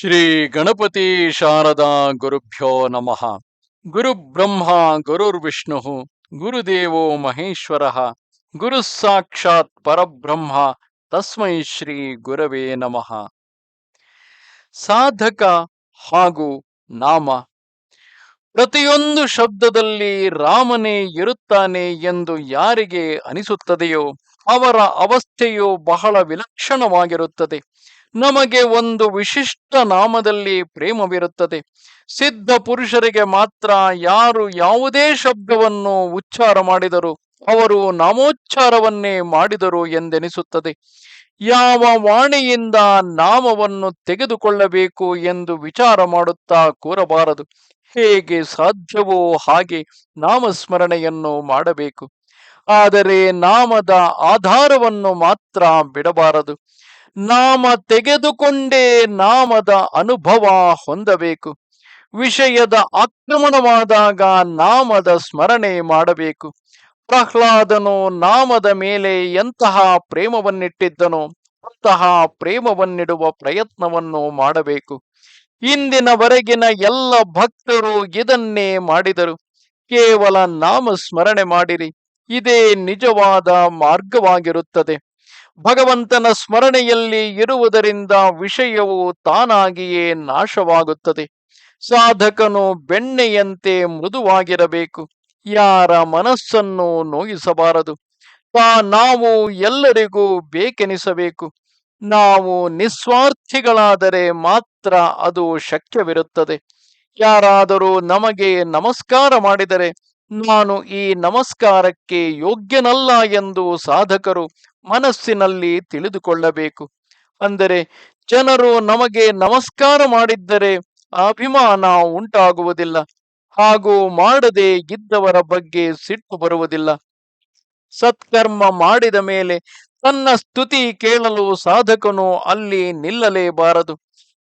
ಶ್ರೀ ಗಣಪತಿ ಶಾರದಾ ಗುರುಭ್ಯೋ ನಮಃ. ಗುರು ಬ್ರಹ್ಮ ಗುರುರ್ವಿಷ್ಣು ಗುರುದೇವೋ ಮಹೇಶ್ವರ, ಗುರು ಸಾಕ್ಷಾತ್ ಪರಬ್ರಹ್ಮ, ತಸ್ಮೈ ಶ್ರೀ ಗುರವೇ ನಮಃ. ಸಾಧಕ ಹಾಗೂ ನಾಮ. ಪ್ರತಿಯೊಂದು ಶಬ್ದದಲ್ಲಿ ರಾಮನೇ ಇರುತ್ತಾನೆ ಎಂದು ಯಾರಿಗೆ ಅನಿಸುತ್ತದೆಯೋ ಅವರ ಅವಸ್ಥೆಯು ಬಹಳ ವಿಲಕ್ಷಣವಾಗಿರುತ್ತದೆ. ನಮಗೆ ಒಂದು ವಿಶಿಷ್ಟ ನಾಮದಲ್ಲಿ ಪ್ರೇಮವಿರುತ್ತದೆ. ಸಿದ್ಧ ಪುರುಷರಿಗೆ ಮಾತ್ರ ಯಾರು ಯಾವುದೇ ಶಬ್ದವನ್ನು ಉಚ್ಚಾರ ಮಾಡಿದರು ಅವರು ನಾಮೋಚ್ಚಾರವನ್ನೇ ಮಾಡಿದರು ಎಂದೆನಿಸುತ್ತದೆ. ಯಾವ ವಾಣಿಯಿಂದ ನಾಮವನ್ನು ತೆಗೆದುಕೊಳ್ಳಬೇಕು ಎಂದು ವಿಚಾರ ಮಾಡುತ್ತಾ ಕೂರಬಾರದು. ಹೇಗೆ ಸಾಧ್ಯವೋ ಹಾಗೆ ನಾಮಸ್ಮರಣೆಯನ್ನು ಮಾಡಬೇಕು. ಆದರೆ ನಾಮದ ಆಧಾರವನ್ನು ಮಾತ್ರ ಬಿಡಬಾರದು. ನಾಮ ತೆಗೆದುಕೊಂಡೇ ನಾಮದ ಅನುಭವ ಹೊಂದಬೇಕು. ವಿಷಯದ ಆಕ್ರಮಣವಾದಾಗ ನಾಮದ ಸ್ಮರಣೆ ಮಾಡಬೇಕು. ಪ್ರಹ್ಲಾದನು ನಾಮದ ಮೇಲೆ ಎಂತಹ ಪ್ರೇಮವನ್ನಿಟ್ಟಿದ್ದನೋ ಅಂತಹ ಪ್ರೇಮವನ್ನಿಡುವ ಪ್ರಯತ್ನವನ್ನು ಮಾಡಬೇಕು. ಇಂದಿನವರೆಗಿನ ಎಲ್ಲ ಭಕ್ತರು ಇದನ್ನೇ ಮಾಡಿದರು. ಕೇವಲ ನಾಮ ಸ್ಮರಣೆ ಮಾಡಿರಿ. ಇದೇ ನಿಜವಾದ ಮಾರ್ಗವಾಗಿರುತ್ತದೆ. ಭಗವಂತನ ಸ್ಮರಣೆಯಲ್ಲಿ ಇರುವುದರಿಂದ ವಿಷಯವು ತಾನಾಗಿಯೇ ನಾಶವಾಗುತ್ತದೆ. ಸಾಧಕನು ಬೆಣ್ಣೆಯಂತೆ ಮೃದುವಾಗಿರಬೇಕು. ಯಾರ ಮನಸ್ಸನ್ನು ನೋಯಿಸಬಾರದು. ತಾ, ನಾವು ಎಲ್ಲರಿಗೂ ಬೇಕೆನಿಸಬೇಕು. ನಾವು ನಿಸ್ವಾರ್ಥಿಗಳಾದರೆ ಮಾತ್ರ ಅದು ಶಕ್ಯವಿರುತ್ತದೆ. ಯಾರಾದರೂ ನಮಗೆ ನಮಸ್ಕಾರ ಮಾಡಿದರೆ ನಾನು ಈ ನಮಸ್ಕಾರಕ್ಕೆ ಯೋಗ್ಯನಲ್ಲ ಎಂದು ಸಾಧಕರು ಮನಸ್ಸಿನಲ್ಲಿ ತಿಳಿದುಕೊಳ್ಳಬೇಕು. ಅಂದರೆ, ಜನರು ನಮಗೆ ನಮಸ್ಕಾರ ಮಾಡಿದ್ದರೆ ಅಭಿಮಾನ ಉಂಟಾಗುವುದಿಲ್ಲ, ಹಾಗೂ ಮಾಡದೆ ಇದ್ದವರ ಬಗ್ಗೆ ಸಿಟ್ಟು ಬರುವುದಿಲ್ಲ. ಸತ್ಕರ್ಮ ಮಾಡಿದ ಮೇಲೆ ತನ್ನ ಸ್ತುತಿ ಕೇಳಲು ಸಾಧಕನು ಅಲ್ಲಿ ನಿಲ್ಲಲೇಬಾರದು.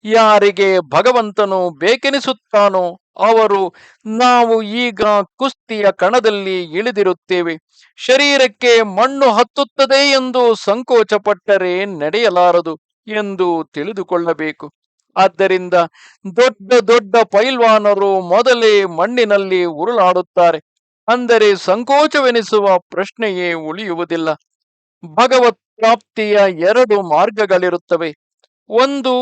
ಯಾರಿಗೆ ಭಗವಂತನು ಬೇಕೆನಿಸುತ್ತಾನೋ ಅವರು, ನಾವು ಈಗ ಕುಸ್ತಿಯ ಕಣದಲ್ಲಿ ಇಳಿದಿರುತ್ತೇವೆ. ಶರೀರಕ್ಕೆ ಮಣ್ಣು ಹತ್ತುತ್ತದೆ ಎಂದು ಸಂಕೋಚಪಟ್ಟರೆ ನಡೆಯಲಾರದು ಎಂದು ತಿಳಿದುಕೊಳ್ಳಬೇಕು. ಆದ್ದರಿಂದ ದೊಡ್ಡ ದೊಡ್ಡ ಪೈಲ್ವಾನರು ಮೊದಲೇ ಮಣ್ಣಿನಲ್ಲಿ ಉರುಳಾಡುತ್ತಾರೆ. ಅಂದರೆ ಸಂಕೋಚವೆನಿಸುವ ಪ್ರಶ್ನೆಯೇ ಉಳಿಯುವುದಿಲ್ಲ. ಭಗವತ್ ಪ್ರಾಪ್ತಿಯ ಎರಡು ಮಾರ್ಗಗಳಿರುತ್ತವೆ. ಒಂದು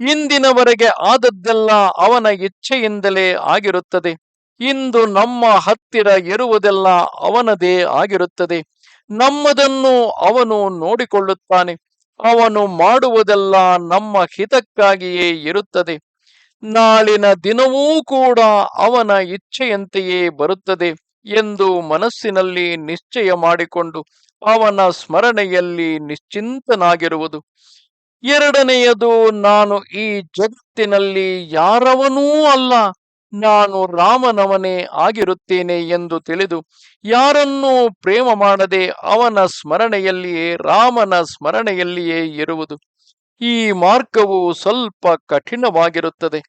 ಇಂದಿನವರೆಗೆ ಆದದ್ದೆಲ್ಲ ಅವನ ಇಚ್ಛೆಯಿಂದಲೇ ಆಗಿರುತ್ತದೆ. ಇಂದು ನಮ್ಮ ಹತ್ತಿರ ಇರುವುದೆಲ್ಲ ಅವನದೇ ಆಗಿರುತ್ತದೆ. ನಮ್ಮದನ್ನು ಅವನು ನೋಡಿಕೊಳ್ಳುತ್ತಾನೆ. ಅವನು ಮಾಡುವುದೆಲ್ಲ ನಮ್ಮ ಹಿತಕ್ಕಾಗಿಯೇ ಇರುತ್ತದೆ. ನಾಳಿನ ದಿನವೂ ಕೂಡ ಅವನ ಇಚ್ಛೆಯಂತೆಯೇ ಬರುತ್ತದೆ ಎಂದು ಮನಸ್ಸಿನಲ್ಲಿ ನಿಶ್ಚಯ ಮಾಡಿಕೊಂಡು ಅವನ ಸ್ಮರಣೆಯಲ್ಲಿ ನಿಶ್ಚಿಂತನಾಗಿರುವುದು. ಎರಡನೆಯದು ನಾನು ಈ ಜಗತ್ತಿನಲ್ಲಿ ಯಾರವನೂ ಅಲ್ಲ. ನಾನು ರಾಮನವನೇ ಆಗಿರುತ್ತೇನೆ ಎಂದು ತಿಳಿದು ಯಾರನ್ನೂ ಪ್ರೇಮ ಮಾಡದೆ ಅವನ ಸ್ಮರಣೆಯಲ್ಲಿಯೇ, ರಾಮನ ಸ್ಮರಣೆಯಲ್ಲಿಯೇ ಇರುವುದು. ಈ ಮಾರ್ಗವು ಸ್ವಲ್ಪ ಕಠಿಣವಾಗಿರುತ್ತದೆ.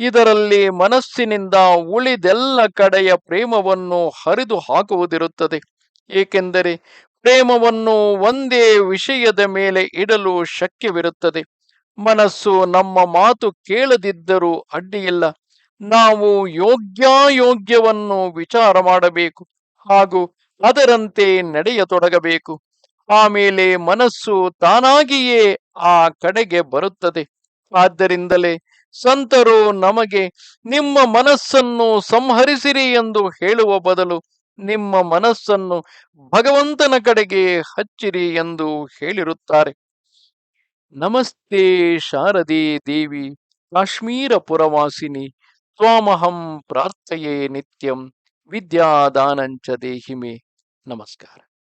ಇದರಲ್ಲಿ ಮನಸ್ಸಿನಿಂದ ಉಳಿದೆಲ್ಲ ಕಡೆಯ ಪ್ರೇಮವನ್ನು ಹರಿದು ಹಾಕುವುದಿರುತ್ತದೆ ಏಕೆಂದರೆ ಪ್ರೇಮವನ್ನು ಒಂದೇ ವಿಷಯದ ಮೇಲೆ ಇಡಲು ಶಕ್ಯವಿರುತ್ತದೆ. ಮನಸ್ಸು ನಮ್ಮ ಮಾತು ಕೇಳದಿದ್ದರೂ ಅಡ್ಡಿಯಿಲ್ಲ. ನಾವು ಯೋಗ್ಯಾಯೋಗ್ಯವನ್ನು ವಿಚಾರ ಮಾಡಬೇಕು ಹಾಗೂ ಅದರಂತೆ ನಡೆಯತೊಡಗಬೇಕು. ಆಮೇಲೆ ಮನಸ್ಸು ತಾನಾಗಿಯೇ ಆ ಕಡೆಗೆ ಬರುತ್ತದೆ. ಆದ್ದರಿಂದಲೇ ಸಂತರು ನಮಗೆ ನಿಮ್ಮ ಮನಸ್ಸನ್ನು ಸಂಹರಿಸಿರಿ ಎಂದು ಹೇಳುವ ಬದಲು ನಿಮ್ಮ ಮನಸ್ಸನ್ನು ಭಗವಂತನ ಕಡೆಗೆ ಹಚ್ಚಿರಿ ಎಂದು ಹೇಳಿರುತ್ತಾರೆ. ನಮಸ್ತೆ ಶಾರದಿ ದೇವಿ ಕಾಶ್ಮೀರ ಪುರವಾಸಿನಿ ತ್ವಾಮಹಂ ಪ್ರಾರ್ಥಯೇ ನಿತ್ಯಂ, ವಿದ್ಯಾದಾನಂಚ ದೇಹಿಮೆ. ನಮಸ್ಕಾರ.